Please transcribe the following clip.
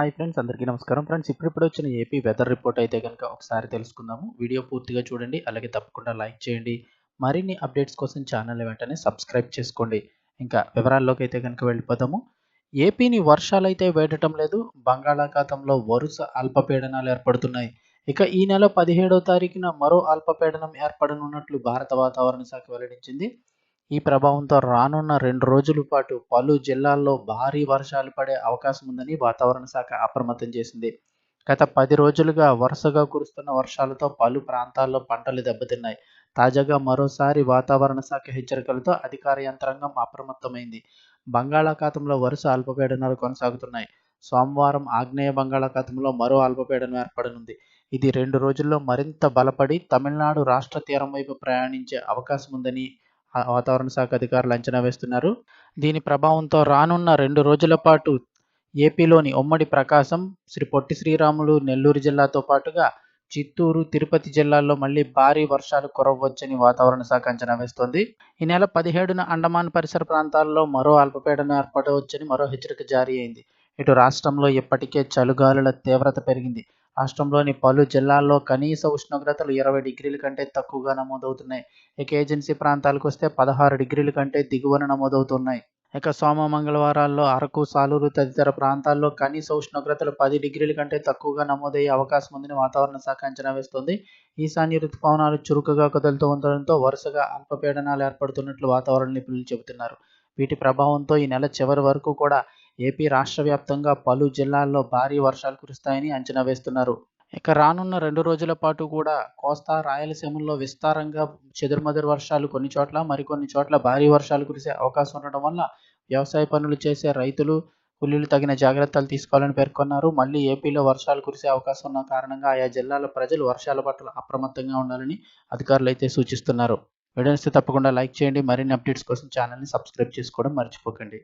Hi friends అందరికీ నమస్కారం. Friends ఇప్పుడిప్పుడు వచ్చిన ఏపీ వెదర్ రిపోర్ట్ అయితే కనుక ఒకసారి తెలుసుకుందాము. వీడియో పూర్తిగా చూడండి అలాగే తప్పకుండా లైక్ చేయండి. మరిన్ని అప్డేట్స్ కోసం ఛానల్ వెంటనే సబ్స్క్రైబ్ చేసుకోండి. ఇంకా వివరాల్లోకి అయితే కనుక వెళ్ళిపోదాము. ఏపీని వర్షాలు అయితే వేడటం లేదు బంగాళాఖాతంలో వరుస అల్పపీడనాలు ఏర్పడుతున్నాయి. ఇక ఈ నెల పదిహేడవ తారీఖున మరో అల్పపీడనం ఏర్పడనున్నట్లు భారత వాతావరణ శాఖ వెల్లడించింది. ఈ ప్రభావంతో రానున్న రెండు రోజుల పాటు పలు జిల్లాల్లో భారీ వర్షాలు పడే అవకాశం ఉందని వాతావరణ శాఖ అప్రమత్తం చేసింది. గత పది రోజులుగా వరుసగా కురుస్తున్న వర్షాలతో పలు ప్రాంతాల్లో పంటలు దెబ్బతిన్నాయి. తాజాగా మరోసారి వాతావరణ శాఖ హెచ్చరికలతో అధికార యంత్రాంగం అప్రమత్తమైంది. బంగాళాఖాతంలో వరుస అల్పపీడనాలు కొనసాగుతున్నాయి. సోమవారం ఆగ్నేయ బంగాళాఖాతంలో మరో అల్పపీడనం ఏర్పడనుంది. ఇది రెండు రోజుల్లో మరింత బలపడి తమిళనాడు రాష్ట్ర తీరం వైపు ప్రయాణించే అవకాశం ఉందని వాతావరణ శాఖ అధికారులు అంచనా వేస్తున్నారు. దీని ప్రభావంతో రానున్న రెండు రోజుల పాటు ఏపీలోని ఉమ్మడి ప్రకాశం శ్రీ పొట్టి శ్రీరాములు నెల్లూరు జిల్లాతో పాటుగా చిత్తూరు తిరుపతి జిల్లాల్లో మళ్ళీ భారీ వర్షాలు కురవచ్చని వాతావరణ శాఖ అంచనా వేస్తోంది. ఈ నెల పదిహేడున అండమాన్ పరిసర ప్రాంతాల్లో మరో అల్పపీడనం ఏర్పడవచ్చని మరో హెచ్చరిక జారీ అయింది. ఇటు రాష్ట్రంలో ఇప్పటికే చలుగాలుల తీవ్రత పెరిగింది. రాష్ట్రంలోని పలు జిల్లాల్లో కనీస ఉష్ణోగ్రతలు ఇరవై డిగ్రీల కంటే తక్కువగా నమోదవుతున్నాయి. ఇక ఏజెన్సీ ప్రాంతాలకు వస్తే పదహారు డిగ్రీల కంటే దిగువన నమోదవుతున్నాయి. ఇక సోమ మంగళవారాల్లో అరకు సాలూరు తదితర ప్రాంతాల్లో కనీస ఉష్ణోగ్రతలు పది డిగ్రీల కంటే తక్కువగా నమోదయ్యే అవకాశం ఉందని వాతావరణ శాఖ అంచనా వేస్తోంది. ఈశాన్య ఋతుపవనాలు చురుకుగా కదులుతూ ఉండడంతో వరుసగా అల్పపీడనాలు ఏర్పడుతున్నట్లు వాతావరణ నిపుణులు చెబుతున్నారు. వీటి ప్రభావంతో ఈ నెల చివరి వరకు కూడా ఏపీ రాష్ట్ర వ్యాప్తంగా పలు జిల్లాల్లో భారీ వర్షాలు కురుస్తాయని అంచనా వేస్తున్నారు. ఇక రానున్న రెండు రోజుల పాటు కూడా కోస్తా రాయలసీమల్లో విస్తారంగా చెదురుమదురు వర్షాలు కొన్ని చోట్ల మరికొన్ని చోట్ల భారీ వర్షాలు కురిసే అవకాశం ఉండడం వల్ల వ్యవసాయ పనులు చేసే రైతులు కూలీలు తగిన జాగ్రత్తలు తీసుకోవాలని పేర్కొన్నారు. మళ్ళీ ఏపీలో వర్షాలు కురిసే అవకాశం ఉన్న కారణంగా ఆయా జిల్లాల ప్రజలు వర్షాల పట్ల అప్రమత్తంగా ఉండాలని అధికారులు అయితే సూచిస్తున్నారు వీడియోస్తే తప్పకుండా లైక్ చేయండి. మరిన్ని అప్డేట్స్ కోసం ఛానల్ని సబ్స్క్రైబ్ చేసుకోవడం మర్చిపోకండి.